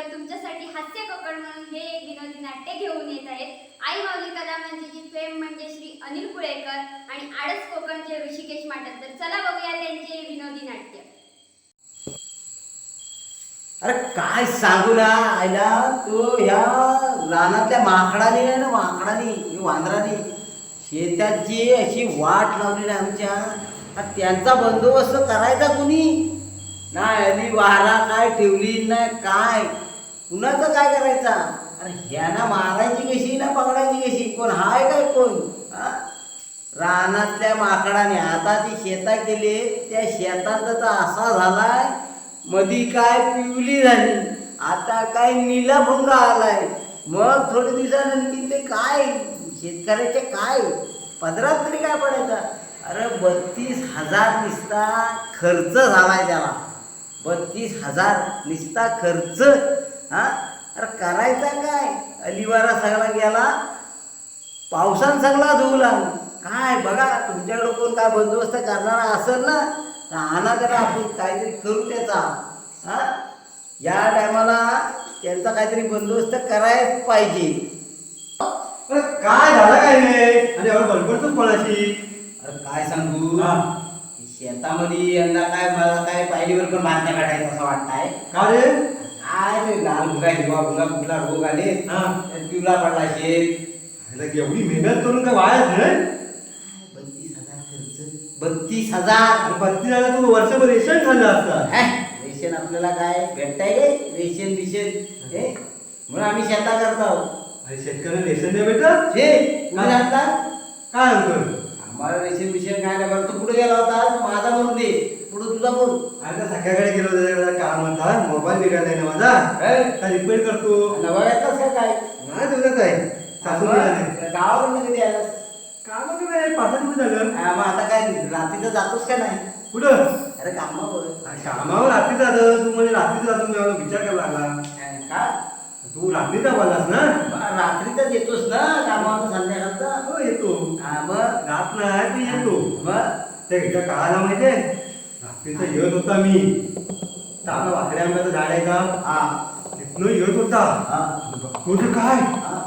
तर तुमच्यासाठी हास्य कोकण म्हणून हे एक विनोदी नाट्य घेऊन येत आहेत आई माऊली कला म्हणजे मंचची फेम म्हणजे श्री अनिल कुळेकर आणि आडस कोकणचे ऋषिकेश माटक तर चला बघूया त्यांचे विनोदी नाट्य. अरे काय सांगू ना आयला तू ह्या रानातल्या माकडाने आहे ना माकडाने किंवा वांदराने शेताची अशी वाट लावली ना आमच्या त्यांचा बंदोबस्त करायचा कोणी? नाही आली वारा काय ठेवली नाही काय? कुणाचं काय करायचा? अरे ह्याना मारायची कशी ना पकडायची कशी? कोण हाय काय कोण? रानातल्या माकडाने आता ती शेतात गेले त्या शेतात तर असा झालाय मधी काय पिवली झाली आता काय नीलभंग आलाय. मग थोड्या दिवसानंतर ते काय? शेतकऱ्याचे काय? पदरात तरी काय पडायचा? अरे बत्तीस हजार निस्ता खर्च झालाय त्याला. बत्तीस हजार निस्ता खर्च हा? अरे करायचा काय? अलिवारा सगळा गेला. पावसान सगळा धुवला. काय बघा तुमच्याकडे कोण काय बंदोबस्त करणारा असेल ना तर आणा जरा आपण काहीतरी करू त्याचा. हा? या टायमाला त्यांचा काहीतरी बंदोबस्त करायच पाहिजे. काय झालं काय रे? आणि एवढं कोणाशी अरे काय सांगू. शेतामध्ये यंदा काय मला काय पायरीवर पण बातम्या काढायचं असं वाटतंय. का रे? काय ते लाल भुगा हिरवा भुगा कुठला रोग आले हा. पिवला पडला शेत. एवढी मेहनत करून काय वाया रे बत्तीस हजार खर्च. बत्तीस हजार. पत्ती झाला तू वर्षभर रेशन खाल्लं असतं. रेशन आपल्याला काय? भेटताय काय रेशन बिशन. हे म्हणून आम्ही शेता करतो अरे शेतकऱ्याला रेशन नाही भेटत? हे तुम्ही जाणता काय अंकल आम्हाला रेशन बिशन काय नाही बरं तू कुठे गेला होता? माझा म्हणून दे. पुढे तुझा बोल आता सगळ्याकडे गेलो त्याच्याकडे काम म्हणता मोबाईल बिघडलाय ना माझा. काय रिपेअर करतो. नवा येतलास का काय? नाही तुझंच आहे. सासू गावाकडनं कधी आलास? काम काय पाच दिवस झालं? मग आता काय रात्रीचं जातोस का नाही? कुठं? अरे कामावर. कामावर रात्री जातं. तू म्हणजे रात्री जातो मला विचार करायला लागला. का? तू रात्रीचा बोललास ना? मग रात्रीचं येतोस ना? नाही तू मग एकदा काळाला माहितीये रात्रीचा येत होता मी. ताका वाकड्या आंब्याचं झाड आहे का? हा. तिथनं येत होता. बघतोच काय? हा.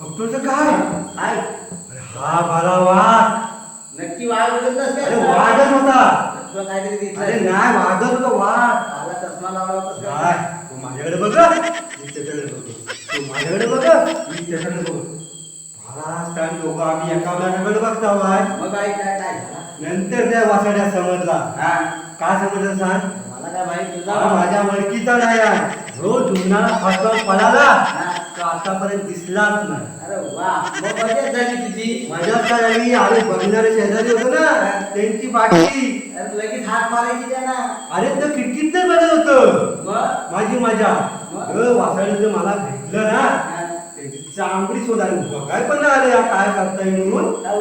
बघतोच काय? काय? अरे हा भला वाघ. नक्की वाघ बघतच अरे वाघच होता. अरे नाही वाघच होता वाघ. चष्मा लावला होतास का? काय? तू माझ्याकडे बघ. मी त्याच्याकडे बघतो. तू माझ्याकडे बघ. मी त्याच्याकडे बघ दोघं आम्ही एका बघतो मग काय काय काय झालं? नंतर त्या वासाड्या समजला. हा. काय समजलं सांग मला काय माहीत तुझा हा माझ्या मळकीचा नाही आहे रोज उन्हाळा फाटून पळाला तो आतापर्यंत दिसलाच नाही. अरे वा. मग मजा झाली तुझी. माझ्यात काय आम्ही बघणारे शेजारी होतो ना. त्यांची अरे लगेच हात मारायची ना अरे तर खिडकीत नाही बघत होतं. मग? माझी मजा. मग? वासाडे जर मला भेटलं ना. चांगली शोध आणि बघाय पण आले काय करताय म्हणून? काय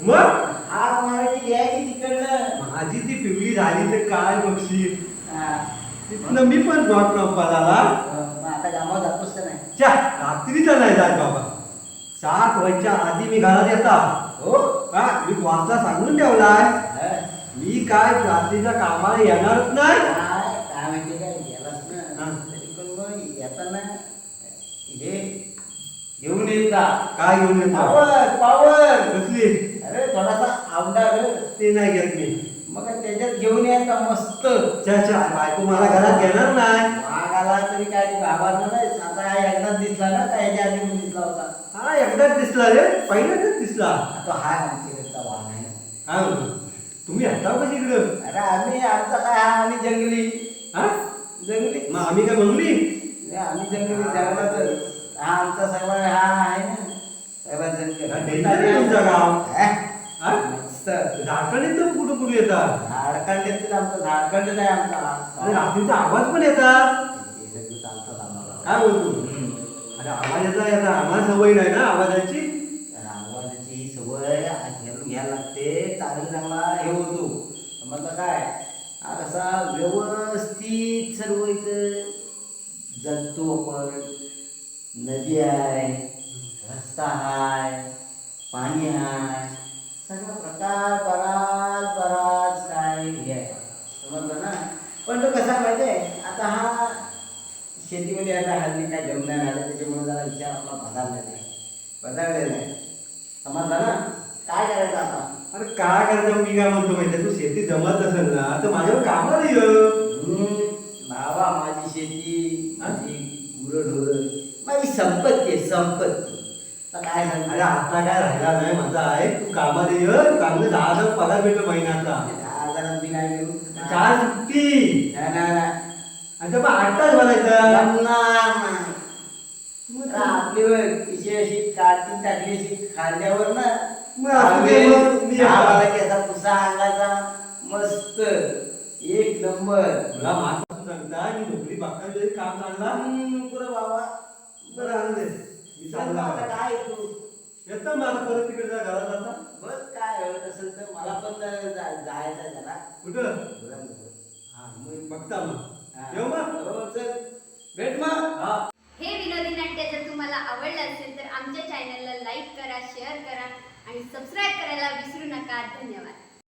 मग? हात मारायची घ्यायची तिकडनं. माझी ती पिवळी झाली तर काय बघशील हा. तिथनं मी पण डॉट मग आता कामावर जातोस का नाही? च्या रात्रीचा नाही जात बाबा. सात व्हायच्या आधी मी घरात येता. हो? हा मी वाचला सांगून ठेवलाय. हा. मी काय रात्रीच्या कामाला येणारच नाही. काय काय माहिती काय गेलास ना हा. तरी पण मग येताना हे घेऊन येत काय घेऊन येतो? पावर पावर कसली? अरे थोडासा आवडा रे. ते नाही घेत मी. मग त्याच्यात घेऊन यायचा मस्त. बायको मला घरात घेणार नाही. आला तरी काय तू नाही. आता हा एकदाच दिसला ना काय याच्या आधी पण दिसला होता? हा एकदाच दिसला रे. पहिल्यांदाच दिसला. तो हाय आमच्याकडचा वाघ आहे. काय म्हणतो तुम्ही येता कशी इकडं अरे आम्ही आमचा काय हा? आम्ही जंगली. हा? जंगली. मग आम्ही काय म्हणली नाही, आम्ही जंगली. जंगलातच. हा आमचा सगळा हा आहे ना. सगळा तुमचं गाव. मस्त. कुठं कुठं येतात झारखंड येतील आमचा झारखंड आहे आमचा. रात्रीचा आवाज पण येतात चालतात आम्हाला काय बोलतो? अरे आवाज येता येता. आम्हाला सवय नाही ना आवाजाची? तर आवाजाची सवय घेऊन घ्यायला लागते. चांगलं चांगला हे होतो. म्हटलं काय? हा कसा व्यवस्थित सर्व इथं जगतो आपण. नदी आहे रस्ता आहे पाणी आहे सगळा प्रकार बराच बराच काय हे आहे. समजलं ना? पण तो कसा माहिती आहे? आता हा शेतीमध्ये आता हल्ली काय जमणार आलं त्याच्यामुळे जरा विचार आपला बदललेला आहे बदललेला आहे समजला ना? काय करायचं आता? अरे काय करायचं? मी काय म्हणतो माहिती तू शेती जमत असेल ना तर माझ्यावर कामाला ये हम्म, बाबा माझी शेती माझी गुरं माझी संपत्ती आहे संपत्ती आता काय अरे आता काय राहिला नाही माझा आहे. तू कामाला ये चांगलं दहा हजार पगार भेटतो महिन्याचा. दहा हजारात मी नाही चार सुट्टी. नाही, नाही, नाही. आणि मग आठ तास भरायचा जमणार नाही. आता आपली वेळ तिची अशी टाकली अशी खांद्यावर ना मग असू दे मी पुसा अंगाचा मस्त. एक नंबर. मला माणूस सांगता मी नोकरी जरी काम चालला हम्म, पुरं बाबा. बरं आणू दे. मी चालला आता काय तू येतो मला परत तिकडे जा घरात आता बघ काय होत असेल तर मला पण जा- जायचं आहे जरा कुठं गुरांचं. हा मग बघता मग हा. येऊ मग हो, चल. भेट मग हा हे विनोदी नाट्य जर तुम्हाला आवडलं असेल तर आमच्या चॅनलला लाईक करा शेअर करा आणि सबस्क्राईब करायला विसरू नका धन्यवाद